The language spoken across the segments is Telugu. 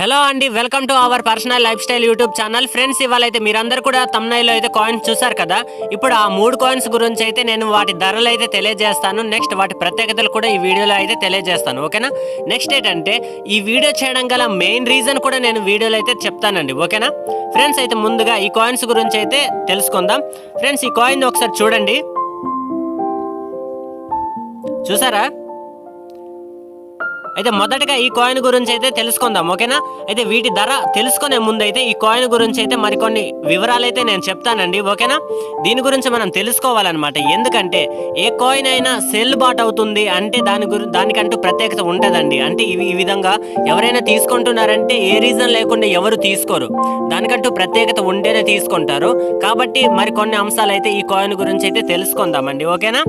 హలో అండి welcome to our personal lifestyle YouTube channel. Friends ఇవాళ అయితే మీరందరూ కూడా తమ్నైలో అయితే కాయిన్స్ చూసారు కదా? ఇప్పుడు ఆ మూడు కాయిన్స్ గురించి అయితే నేను వాటి ధరలు అయితే తెలియజేస్తాను. నెక్స్ట్ వాటి ప్రత్యేకతలు కూడా ఈ వీడియోలో అయితే తెలియజేస్తాను ఓకేనా? నెక్స్ట్ ఏంటంటే ఈ వీడియో చేయడం గల మెయిన్ రీజన్ కూడా నేను వీడియోలో అయితే చెప్తానండి ఓకేనా? ఫ్రెండ్స్ అయితే ముందుగా ఈ కాయిన్స్ గురించి అయితే తెలుసుకుందాం. ఫ్రెండ్స్ ఈ కాయిన్ ఒకసారి చూడండి. చూసారా? అయితే మొదటగా ఈ కాయిన్ గురించి అయితే తెలుసుకుందాం ఓకేనా? అయితే వీటి ధర తెలుసుకునే ముందు అయితే ఈ కాయిన్ గురించి అయితే మరికొన్ని వివరాలు అయితే నేను చెప్తానండి ఓకేనా? దీని గురించి మనం తెలుసుకోవాలన్నమాట. ఎందుకంటే ఏ కాయిన్ అయినా సెల్ బాట్ అవుతుంది అంటే దాని గురి దానికంటూ ప్రత్యేకత ఉంటుందండి. అంటే ఇవి ఈ విధంగా ఎవరైనా తీసుకుంటున్నారంటే ఏ రీజన్ లేకుండా ఎవరు తీసుకోరు. దానికంటూ ప్రత్యేకత ఉంటేనే తీసుకుంటారు. కాబట్టి మరికొన్ని అంశాలు అయితే ఈ కాయిన్ గురించి అయితే తెలుసుకుందామండి ఓకేనా?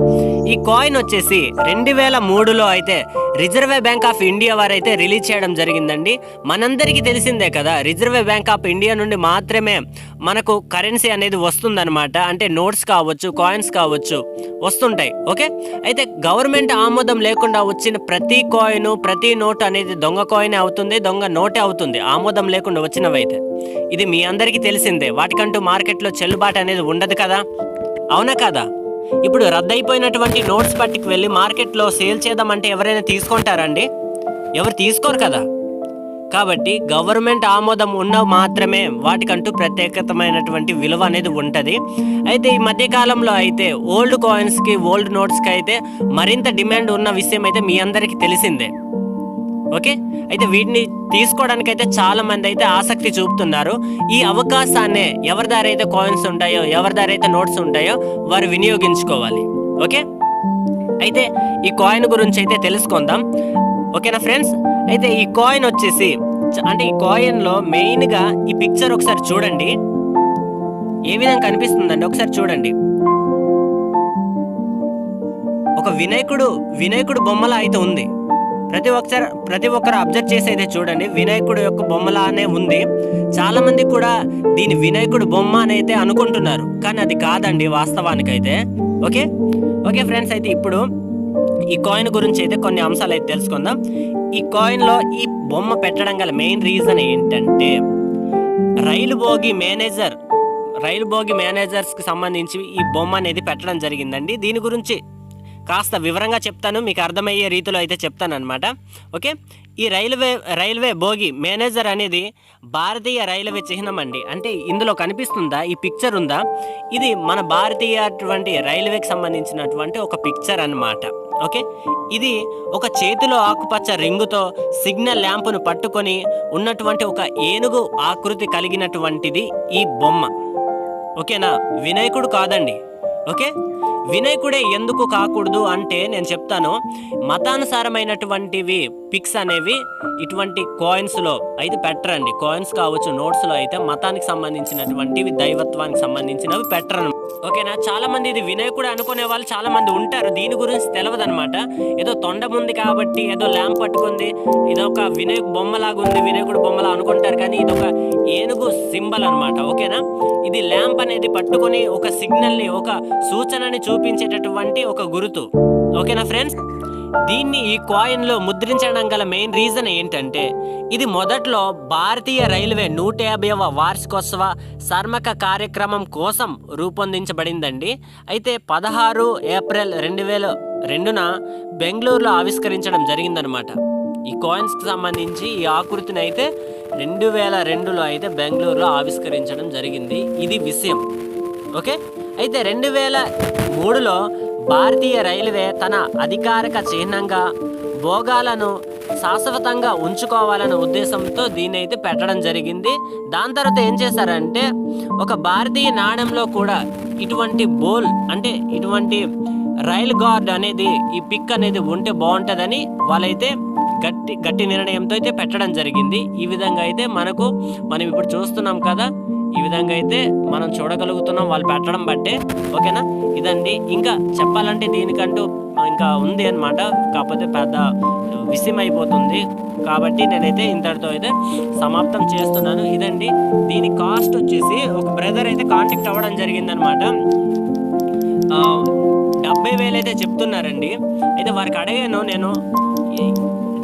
ఈ కాయిన్ వచ్చేసి రెండు వేల మూడులో అయితే రిజర్వ్ బ్యాంక్ ఆఫ్ ఇండియా వారైతే రిలీజ్ చేయడం జరిగిందండి. మనందరికీ తెలిసిందే కదా రిజర్వ్ బ్యాంక్ ఆఫ్ ఇండియా నుండి మాత్రమే మనకు కరెన్సీ అనేది వస్తుందన్నమాట. అంటే నోట్స్ కావచ్చు కాయిన్స్ కావచ్చు వస్తుంటాయి. ఓకే? అయితే గవర్నమెంట్ ఆమోదం లేకుండా వచ్చిన ప్రతి కాయిన్ ప్రతి నోట్ అనేది దొంగ కాయిన్ అవుతుంది దొంగ నోటే అవుతుంది. ఆమోదం లేకుండా వచ్చినవైతే. ఇది మీ అందరికీ తెలిసిందే. వాటికంటూ మార్కెట్లో చెల్లుబాటు అనేది ఉండదు కదా? అవునా కదా? ఇప్పుడు రద్దయిపోయినటువంటి నోట్స్ పట్టికి వెళ్ళి మార్కెట్లో సేల్ చేద్దామంటే ఎవరైనా తీసుకుంటారండి ఎవరు తీసుకోరు కదా. కాబట్టి గవర్నమెంట్ ఆమోదం ఉన్న మాత్రమే వాటికంటూ ప్రత్యేకతమైనటువంటి విలువ అనేది ఉంటుంది. అయితే ఈ మధ్యకాలంలో అయితే ఓల్డ్ కాయిన్స్కి ఓల్డ్ నోట్స్కి అయితే మరింత డిమాండ్ ఉన్న విషయం అయితే మీ అందరికీ తెలిసిందే. ఓకే? అయితే వీటిని తీసుకోవడానికి అయితే చాలా మంది అయితే ఆసక్తి చూపుతున్నారు. ఈ అవకాశాన్ని ఎవరి దారి అయితే కాయిన్స్ ఉంటాయో ఎవరి దారి అయితే నోట్స్ ఉంటాయో వారు వినియోగించుకోవాలి. ఓకే? అయితే ఈ కాయిన్ గురించి అయితే తెలుసుకుందాం. ఓకేనా ఫ్రెండ్స్? అయితే ఈ కాయిన్ వచ్చేసి అంటే ఈ కాయిన్లో మెయిన్గా ఈ పిక్చర్ ఒకసారి చూడండి. ఏ విధంగా కనిపిస్తుందండి? ఒకసారి చూడండి. ఒక వినాయకుడు వినాయకుడు బొమ్మలా అయితే ఉంది. ప్రతి ఒక్కసారి ప్రతి ఒక్కరు అబ్జర్వ్ చేసి అయితే చూడండి. వినాయకుడు యొక్క బొమ్మలానే ఉంది. చాలామంది కూడా దీని వినాయకుడు బొమ్మ అని అయితే అనుకుంటున్నారు. కానీ అది కాదండి వాస్తవానికైతే. ఓకే? ఓకే ఫ్రెండ్స్ అయితే ఇప్పుడు ఈ కాయిన్ గురించి అయితే కొన్ని అంశాలు అయితే తెలుసుకుందాం. ఈ కాయిన్లో ఈ బొమ్మ పెట్టడం గల మెయిన్ రీజన్ ఏంటంటే rail bogie manager rail bogie మేనేజర్స్కి సంబంధించి ఈ బొమ్మ అనేది పెట్టడం జరిగిందండి. దీని గురించి కాస్త వివరంగా చెప్తాను. మీకు అర్థమయ్యే రీతిలో అయితే చెప్తాను అనమాట ఓకే? ఈ రైల్వే రైల్వే బోగి మేనేజర్ అనేది భారతీయ రైల్వే చిహ్నం అండి. అంటే ఇందులో కనిపిస్తుందా? ఈ పిక్చర్ ఉందా? ఇది మన భారతీయ అటువంటి రైల్వేకి సంబంధించినటువంటి ఒక పిక్చర్ అన్నమాట. ఓకే? ఇది ఒక చేతిలో ఆకుపచ్చ రింగుతో సిగ్నల్ ల్యాంపును పట్టుకొని ఉన్నటువంటి ఒక ఏనుగు ఆకృతి కలిగినటువంటిది ఈ బొమ్మ. ఓకేనా? వినాయకుడు కాదండి. ఓకే? వినాయకుడే ఎందుకు కాకూడదు అంటే నేను చెప్తాను. మతానుసారమైనటువంటివి పిక్స్ అనేవి ఇటువంటి కాయిన్స్లో అయితే పెట్టరండి. కాయిన్స్ కావచ్చు నోట్స్లో అయితే మతానికి సంబంధించినటువంటివి దైవత్వానికి సంబంధించినవి పెట్టరను. ఓకేనా? చాలా మంది ఇది వినాయకుడు అనుకునే వాళ్ళు చాలామంది ఉంటారు. దీని గురించి తెలియదు అనమాట ఏదో తొండముంది ఉంది కాబట్టి ఏదో ల్యాంప్ పట్టుకుంది. ఇది ఒక బొమ్మలాగా ఉంది వినాయకుడు బొమ్మలా అనుకుంటారు. కానీ ఇది ఒక ఏనుగు సింబల్ అనమాట ఓకేనా? ఇది ల్యాంప్ అనేది పట్టుకొని ఒక సిగ్నల్ని ఒక సూచనని చూపించేటటువంటి ఒక గురుతు. ఓకేనా ఫ్రెండ్స్? దీన్ని ఈ కాయిన్లో ముద్రించడం గల మెయిన్ రీజన్ ఏంటంటే ఇది మొదట్లో భారతీయ రైల్వే నూట యాభైవ వార్షికోత్సవ సర్మక కార్యక్రమం కోసం రూపొందించబడిందండి. అయితే పదహారు ఏప్రిల్ రెండు వేల రెండున బెంగళూరులో ఆవిష్కరించడం జరిగిందనమాట ఈ కాయిన్స్కి సంబంధించి ఈ ఆకృతిని అయితే రెండు వేల రెండులో అయితే బెంగళూరులో ఆవిష్కరించడం జరిగింది. ఇది విషయం. ఓకే? అయితే రెండు వేల మూడులో భారతీయ రైల్వే తన అధికారిక చిహ్నంగా భోగాలను శాశ్వతంగా ఉంచుకోవాలనే ఉద్దేశంతో దీన్ని అయితే పెట్టడం జరిగింది. దాని తర్వాత ఏం చేశారంటే ఒక భారతీయ నాణ్యంలో కూడా ఇటువంటి బోల్ అంటే ఇటువంటి రైల్ గార్డ్ అనేది ఈ పిక్ అనేది ఉంటే బాగుంటుందని వాళ్ళైతే గట్టి గట్టి నిర్ణయంతో అయితే పెట్టడం జరిగింది. ఈ విధంగా అయితే మనకు మనం ఇప్పుడు చూస్తున్నాం కదా ఈ విధంగా అయితే మనం చూడగలుగుతున్నాం వాళ్ళు పెట్టడం బట్టే. ఓకేనా? ఇదండి. ఇంకా చెప్పాలంటే దీనికంటూ ఇంకా ఉంది అనమాట కాకపోతే పెద్ద విషయం అయిపోతుంది. కాబట్టి నేనైతే ఇంతటితో అయితే సమాప్తం చేస్తున్నాను. ఇదండి. దీని కాస్ట్ వచ్చేసి ఒక బ్రదర్ అయితే కాంటాక్ట్ అవ్వడం జరిగిందనమాట డెబ్బై వేలు అయితే చెప్తున్నారండి. అయితే వారికి అడిగాను నేను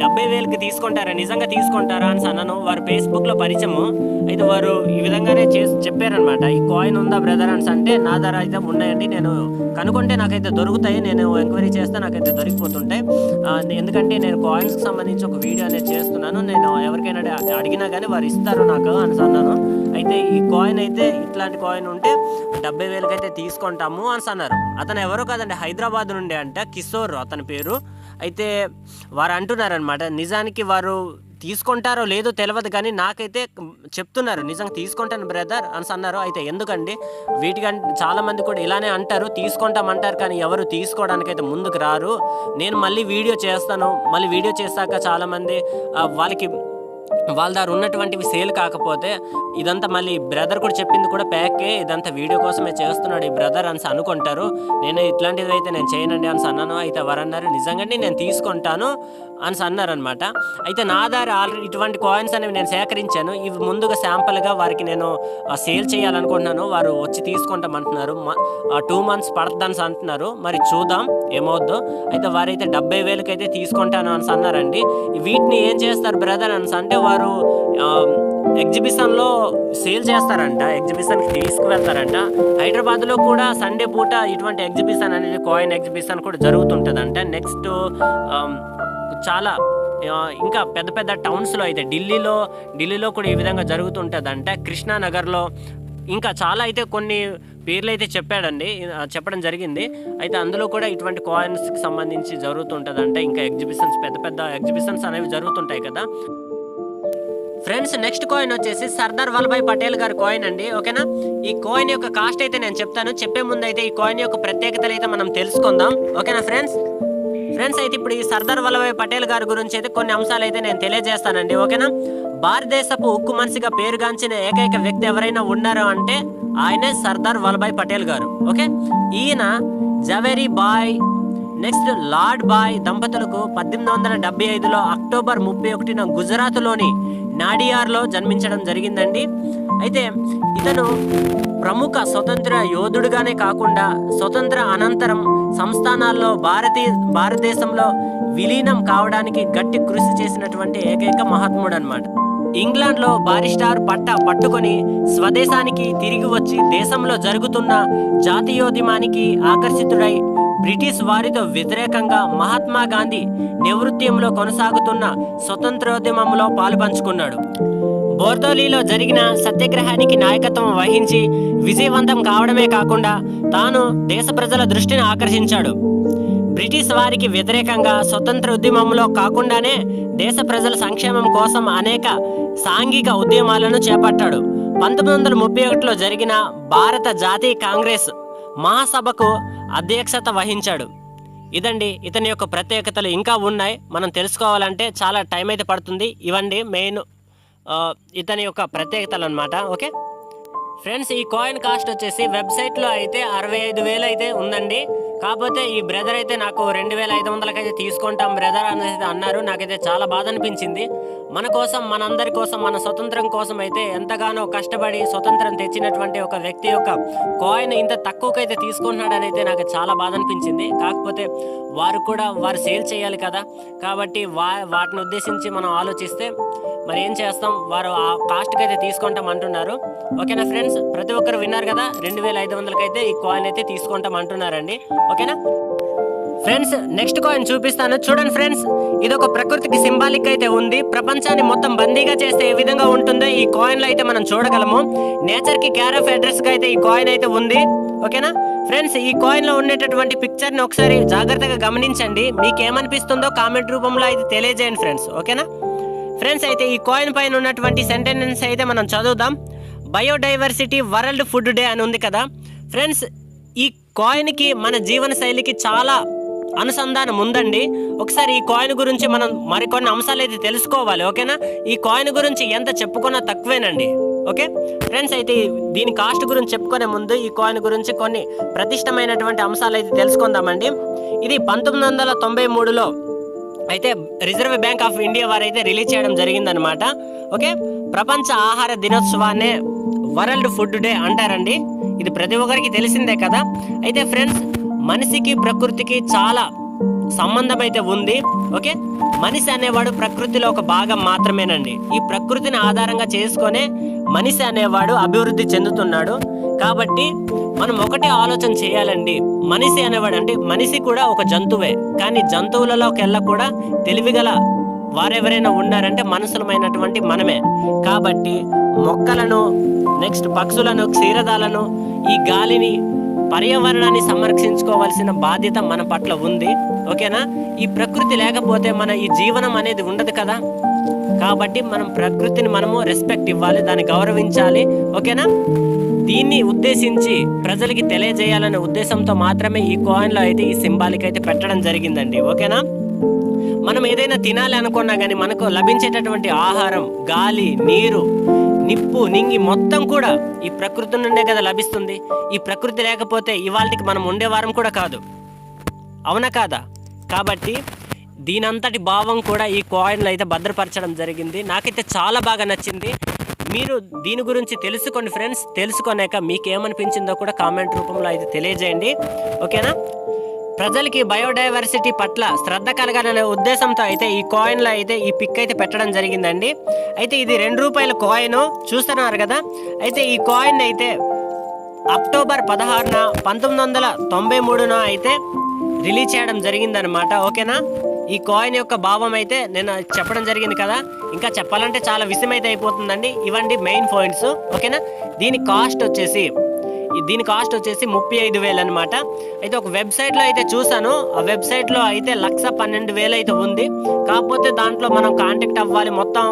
డెబ్బై వేలకి తీసుకుంటారా? నిజంగా తీసుకుంటారా అని అన్నాను వారు ఫేస్బుక్లో పరిచయము. అయితే వారు ఈ విధంగానే చేసి చెప్పారనమాట ఈ కాయిన్ ఉందా బ్రదర్? అని అంటే నా ధర అయితే ఉన్నాయండి. నేను కనుక్కుంటే నాకైతే దొరుకుతాయి. నేను ఎంక్వైరీ చేస్తే నాకైతే దొరికిపోతుంటాయి ఎందుకంటే నేను కాయిన్స్కి సంబంధించి ఒక వీడియో అనేది చేస్తున్నాను. నేను ఎవరికైనా అడిగినా కానీ వారు ఇస్తారు నాకు అని అన్నాను అయితే ఈ కాయిన్ అయితే ఇట్లాంటి కాయిన్ ఉంటే డెబ్బై వేలకైతే తీసుకుంటాము అని అన్నారు అతను ఎవరో కాదండి హైదరాబాద్ నుండి అంట కిషోర్ అతని పేరు. అయితే వారు అంటున్నారనమాట నిజానికి వారు తీసుకుంటారో లేదో తెలియదు కానీ నాకైతే చెప్తున్నారు నిజంగా తీసుకుంటాను బ్రదర్ అని అన్నారు. అయితే ఎందుకండి? వీటికంటే చాలామంది కూడా ఇలానే అంటారు తీసుకుంటామంటారు కానీ ఎవరు తీసుకోవడానికి అయితే ముందుకు రారు. నేను మళ్ళీ వీడియో చేస్తాను. మళ్ళీ వీడియో చేశాక చాలామంది వాళ్ళకి వాళ్ళ దగ్గర ఉన్నటువంటివి సేల్ కాకపోతే ఇదంతా మళ్ళీ బ్రదర్ కూడా చెప్పింది కూడా ప్యాకే ఇదంతా వీడియో కోసమే చేస్తున్నాడు ఈ బ్రదర్ అని అనుకుంటారు. నేను ఇట్లాంటిది అయితే నేను చేయనండి అని అన్నాను. అయితే వారు అన్నారు నిజంగానే నేను తీసుకుంటాను అని అన్నారనమాట అయితే నా దారి ఆల్రెడీ ఇటువంటి కాయిన్స్ అనేవి నేను సేకరించాను. ఇవి ముందుగా శాంపుల్గా వారికి నేను సేల్ చేయాలనుకుంటున్నాను. వారు వచ్చి తీసుకుంటామంటున్నారు. టూ మంత్స్ పడుతుందని అంటున్నారు. మరి చూద్దాం ఏమవుద్దో. అయితే వారైతే డెబ్బై వేలకైతే తీసుకుంటాను అని అన్నారండి. వీటిని ఏం చేస్తారు బ్రదర్ అని అంటే వారు ఆ, ఎగ్జిబిషన్లో సేల్ చేస్తారంట. ఎగ్జిబిషన్కి తీసుకువెళ్తారంట. హైదరాబాద్లో కూడా సండే పూట ఇటువంటి ఎగ్జిబిషన్ అనేది కాయిన్ ఎగ్జిబిషన్ కూడా జరుగుతుంటుందంట. నెక్స్ట్ చాలా ఇంకా పెద్ద పెద్ద టౌన్స్లో అయితే ఢిల్లీలో ఢిల్లీలో కూడా ఈ విధంగా జరుగుతుంటుందంట. కృష్ణానగర్లో ఇంకా చాలా అయితే కొన్ని పేర్లు అయితే చెప్పాడండి. చెప్పడం జరిగింది. అయితే అందులో కూడా ఇటువంటి కాయిన్స్కి సంబంధించి జరుగుతుంటుందంటే. ఇంకా ఎగ్జిబిషన్స్ పెద్ద పెద్ద ఎగ్జిబిషన్స్ అనేవి జరుగుతుంటాయి కదా. ఫ్రెండ్స్ నెక్స్ట్ కాయిన్ వచ్చేసి సర్దార్ వల్లభాయ్ పటేల్ గారి కాయిన్ అండి ఓకేనా ఈ కాయిన్ యొక్క కాస్ట్ అయితే నేను చెప్తాను. చెప్పే ముందు అయితే ఈ కాయిన్ యొక్క ప్రత్యేకతలు అయితే మనం తెలుసుకుందాం ఓకేనా ఫ్రెండ్స్ ఫ్రెండ్స్ అయితే ఇప్పుడు ఈ సర్దార్ వల్లభాయ్ పటేల్ గారి గురించి అయితే కొన్ని అంశాలు అయితే నేను తెలియజేస్తానండి ఓకేనా భారతదేశపు ఉక్కు మనిషిగా పేరుగాంచిన ఏకైక వ్యక్తి ఎవరైనా ఉన్నారు అంటే ఆయనే సర్దార్ వల్లభాయ్ పటేల్ గారు ఓకే ఈయన జవేరీ బాయ్ నెక్స్ట్ లార్డ్ బాయ్ దంపతులకు పద్దెనిమిది వందల డెబ్బై ఐదులో అక్టోబర్ ముప్పై ఒకటిన గుజరాత్లోని నాడియార్లో జన్మించడం జరిగిందండి. అయితే ఇతను ప్రముఖ స్వతంత్ర యోధుడుగానే కాకుండా స్వతంత్ర అనంతరం సంస్థానాల్లో భారతీయ భారతదేశంలో విలీనం కావడానికి గట్టి కృషి చేసినటువంటి ఏకైక మహాత్ముడు అనమాట ఇంగ్లాండ్లో బారిస్టార్ పట్ట పట్టుకొని స్వదేశానికి తిరిగి వచ్చి దేశంలో జరుగుతున్న జాతీయోద్యమానికి ఆకర్షితుడై బ్రిటిష్ వారితో వ్యతిరేకంగా మహాత్మా గాంధీ నివృత్యంలో కొనసాగుతున్న స్వతంత్రోద్యమంలో పాలుపంచుకున్నాడు. బోర్దోలీలో జరిగిన సత్యాగ్రహానికి నాయకత్వం వహించి విజయవంతం కావడమే కాకుండా తాను దేశ ప్రజల దృష్టిని ఆకర్షించాడు. బ్రిటిష్ వారికి వ్యతిరేకంగా స్వతంత్ర ఉద్యమంలో కాకుండానే దేశ ప్రజల సంక్షేమం కోసం అనేక సాంఘిక ఉద్యమాలను చేపట్టాడు. పంతొమ్మిది వందల ముప్పై ఒకటిలో జరిగిన భారత జాతీయ కాంగ్రెస్ మహాసభకు అధ్యక్షత వహించాడు. ఇదండి ఇతని యొక్క ప్రత్యేకతలు ఇంకా ఉన్నాయి. మనం తెలుసుకోవాలంటే చాలా టైం అయితే పడుతుంది. ఇవండి మెయిన్ ఇతని యొక్క ప్రత్యేకతలు అనమాట ఓకే? ఫ్రెండ్స్ ఈ కాయిన్ కాస్ట్ వచ్చేసి వెబ్సైట్లో అయితే అరవై ఐదు వేలు అయితే ఉందండి. కాకపోతే ఈ బ్రదర్ అయితే నాకు రెండు వేల ఐదు వందలకైతే తీసుకుంటాం బ్రదర్ అనేది అన్నారు. నాకైతే చాలా బాధ అనిపించింది మన కోసం మనందరి కోసం మన స్వతంత్రం కోసం అయితే ఎంతగానో కష్టపడి స్వతంత్రం తెచ్చినటువంటి ఒక వ్యక్తి యొక్క కాయిన్ ఇంత తక్కువకైతే తీసుకుంటున్నాడని అయితే నాకు చాలా బాధ అనిపించింది కాకపోతే వారు కూడా వారు సేల్ చేయాలి కదా. కాబట్టి వా వాటిని ఉద్దేశించి మనం ఆలోచిస్తే మరి ఏం చేస్తాం? వారు ఆ కాస్ట్కి అయితే తీసుకుంటాం అంటున్నారు. ఓకేనా ఫ్రెండ్స్? ప్రతి ఒక్కరు విన్నారు కదా? రెండు వేల ఐదు వందలకైతే ఈ కాయిన్ అయితే తీసుకుంటాం అంటున్నారండి ఓకేనా? ఫ్రెండ్స్ నెక్స్ట్ కాయిన్ చూపిస్తాను. చూడండి ఫ్రెండ్స్ ఇది ఒక ప్రకృతికి సింబాలిక్ అయితే ఉంది. ప్రపంచాన్ని మొత్తం బందీగా చేస్తే ఏ విధంగా ఉంటుందో ఈ కాయిన్లో అయితే మనం చూడగలము. నేచర్కి కేర్ ఆఫ్ అడ్రస్గా అయితే ఈ కాయిన్ అయితే ఉంది. ఓకేనా? ఫ్రెండ్స్ ఈ కాయిన్లో ఉండేటటువంటి పిక్చర్ని ఒకసారి జాగ్రత్తగా గమనించండి. మీకు ఏమనిపిస్తుందో కామెంట్ రూపంలో అయితే తెలియజేయండి ఫ్రెండ్స్. ఓకేనా? ఫ్రెండ్స్ అయితే ఈ కాయిన్ పైన ఉన్నటువంటి సెంటెన్స్ అయితే మనం చదువుదాం. బయోడైవర్సిటీ వరల్డ్ ఫుడ్ డే అని ఉంది కదా. ఫ్రెండ్స్ ఈ కాయిన్కి మన జీవన శైలికి చాలా అనుసంధానం ఉందండి. ఒకసారి ఈ కాయిన్ గురించి మనం మరికొన్ని అంశాలు అయితే తెలుసుకోవాలి ఓకేనా? ఈ కాయిన్ గురించి ఎంత చెప్పుకున్నా తక్కువేనండి ఓకే? ఫ్రెండ్స్ అయితే దీని కాస్ట్ గురించి చెప్పుకునే ముందు ఈ కాయిన్ గురించి కొన్ని ప్రతిష్టమైనటువంటి అంశాలు అయితే తెలుసుకుందామండి. ఇది పంతొమ్మిది వందల తొంభై మూడులో అయితే రిజర్వ్ బ్యాంక్ ఆఫ్ ఇండియా వారు అయితే రిలీజ్ చేయడం జరిగిందనమాట ఓకే? ప్రపంచ ఆహార దినోత్సవాన్నే వరల్డ్ ఫుడ్ డే అంటారండి. ఇది ప్రతి ఒక్కరికి తెలిసిందే కదా. అయితే ఫ్రెండ్స్ మనిషికి ప్రకృతికి చాలా సంబంధం అయితే ఉంది. ఓకే? మనిషి అనేవాడు ప్రకృతిలో ఒక భాగం మాత్రమేనండి. ఈ ప్రకృతిని ఆధారంగా చేసుకొనే మనిషి అనేవాడు అభివృద్ధి చెందుతున్నాడు. కాబట్టి మనం ఒకటే ఆలోచన చేయాలండి. మనిషి అనేవాడు అంటే మనిషి కూడా ఒక జంతువే. కానీ జంతువులలోకెల్లా కూడా తెలివిగల వారెవరైనా ఉన్నారంటే మనుషులమైనటువంటి మనమే. కాబట్టి మొక్కలను నెక్స్ట్ పక్షులను క్షీరదాలను ఈ గాలిని పర్యావరణాన్ని సంరక్షించుకోవాల్సిన బాధ్యత మన పట్ల ఉంది. ఓకేనా? ఈ ప్రకృతి లేకపోతే మన ఈ జీవనం అనేది ఉండదు కదా? కాబట్టి మనం ప్రకృతిని మనము రెస్పెక్ట్ ఇవ్వాలి దాన్ని గౌరవించాలి. ఓకేనా? దీన్ని ఉద్దేశించి ప్రజలకి తెలియజేయాలనే ఉద్దేశంతో మాత్రమే ఈ కాయిన్లో అయితే ఈ సింబాలిక్ అయితే పెట్టడం జరిగిందండి. ఓకేనా? మనం ఏదైనా తినాలి అనుకున్నా కానీ మనకు లభించేటటువంటి ఆహారం గాలి నీరు నిప్పు నింగి మొత్తం కూడా ఈ ప్రకృతి నుండే కదా లభిస్తుంది. ఈ ప్రకృతి లేకపోతే ఇవాళకి మనం ఉండేవారం కూడా కాదు. అవునా కాదా? కాబట్టి దీనంతటి భావం కూడా ఈ కాయిన్లో అయితే భద్రపరచడం జరిగింది. నాకైతే చాలా బాగా నచ్చింది. మీరు దీని గురించి తెలుసుకోండి ఫ్రెండ్స్. తెలుసుకున్నాక మీకు ఏమనిపించిందో కూడా కామెంట్ రూపంలో అయితే తెలియజేయండి. ఓకేనా? ప్రజలకి బయోడైవర్సిటీ పట్ల శ్రద్ధ కలగాలనే ఉద్దేశంతో అయితే ఈ కాయిన్లో అయితే ఈ పిక్ అయితే పెట్టడం జరిగిందండి. అయితే ఇది రెండు రూపాయల కాయిన్ చూస్తున్నారు కదా. అయితే ఈ కాయిన్ అయితే అక్టోబర్ పదహారున పంతొమ్మిది వందల తొంభై మూడున అయితే రిలీజ్ చేయడం జరిగిందనమాట ఓకేనా? ఈ కాయిన్ యొక్క భావం అయితే నేను చెప్పడం జరిగింది కదా. ఇంకా చెప్పాలంటే చాలా విషయం అయితే అయిపోతుందండి. ఇవండి మెయిన్ పాయింట్స్ ఓకేనా? దీని కాస్ట్ వచ్చేసి దీని కాస్ట్ వచ్చేసి ముప్పై ఐదు వేలు అనమాట అయితే ఒక వెబ్సైట్లో అయితే చూసాను ఆ వెబ్సైట్లో అయితే లక్ష పన్నెండు వేలు అయితే ఉంది. కాకపోతే దాంట్లో మనం కాంటాక్ట్ అవ్వాలి మొత్తం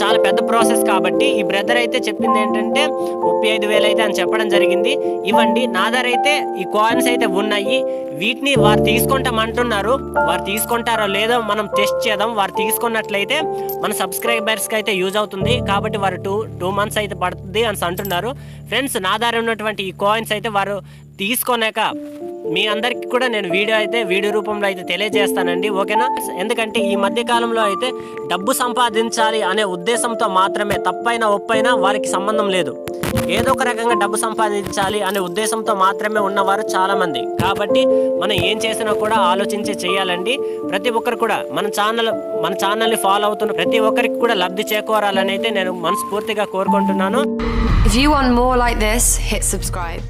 చాలా పెద్ద ప్రాసెస్ కాబట్టి. ఈ బ్రదర్ అయితే చెప్పింది ఏంటంటే ముప్పై ఐదు వేలు అయితే అని చెప్పడం జరిగింది. ఇవ్వండి. నా దగ్గర అయితే ఈ కాయిన్స్ అయితే ఉన్నాయి. వీటిని వారు తీసుకుంటామంటున్నారు. వారు తీసుకుంటారో లేదో మనం టెస్ట్ చేద్దాం. వారు తీసుకున్నట్లయితే మన సబ్స్క్రైబర్స్కి అయితే యూజ్ అవుతుంది. కాబట్టి వారు టూ టూ మంత్స్ అయితే పడుతుంది అని అంటున్నారు. ఫ్రెండ్స్ నా దగ్గర ఉన్నటువంటి ఈ కాయిన్స్ అయితే వారు తీసుకున్నాక మీ అందరికి కూడా నేను వీడియో అయితే వీడియో రూపంలో అయితే తెలియజేస్తానండి ఓకేనా? ఎందుకంటే ఈ మధ్య కాలంలో అయితే డబ్బు సంపాదించాలి అనే ఉద్దేశంతో మాత్రమే తప్పైనా ఒప్పైనా వారికి సంబంధం లేదు. ఏదో ఒక రకంగా డబ్బు సంపాదించాలి అనే ఉద్దేశంతో మాత్రమే ఉన్నవారు చాలామంది. కాబట్టి మనం ఏం చేసినా కూడా ఆలోచించి చేయాలండి. ప్రతి ఒక్కరు కూడా మన ఛానల్ మన ఛానల్ని ఫాలో అవుతున్న ప్రతి ఒక్కరికి కూడా లబ్ధి చేకూరాలని అయితే నేను మనస్ఫూర్తిగా కోరుకుంటున్నాను. If you want more like this, hit subscribe.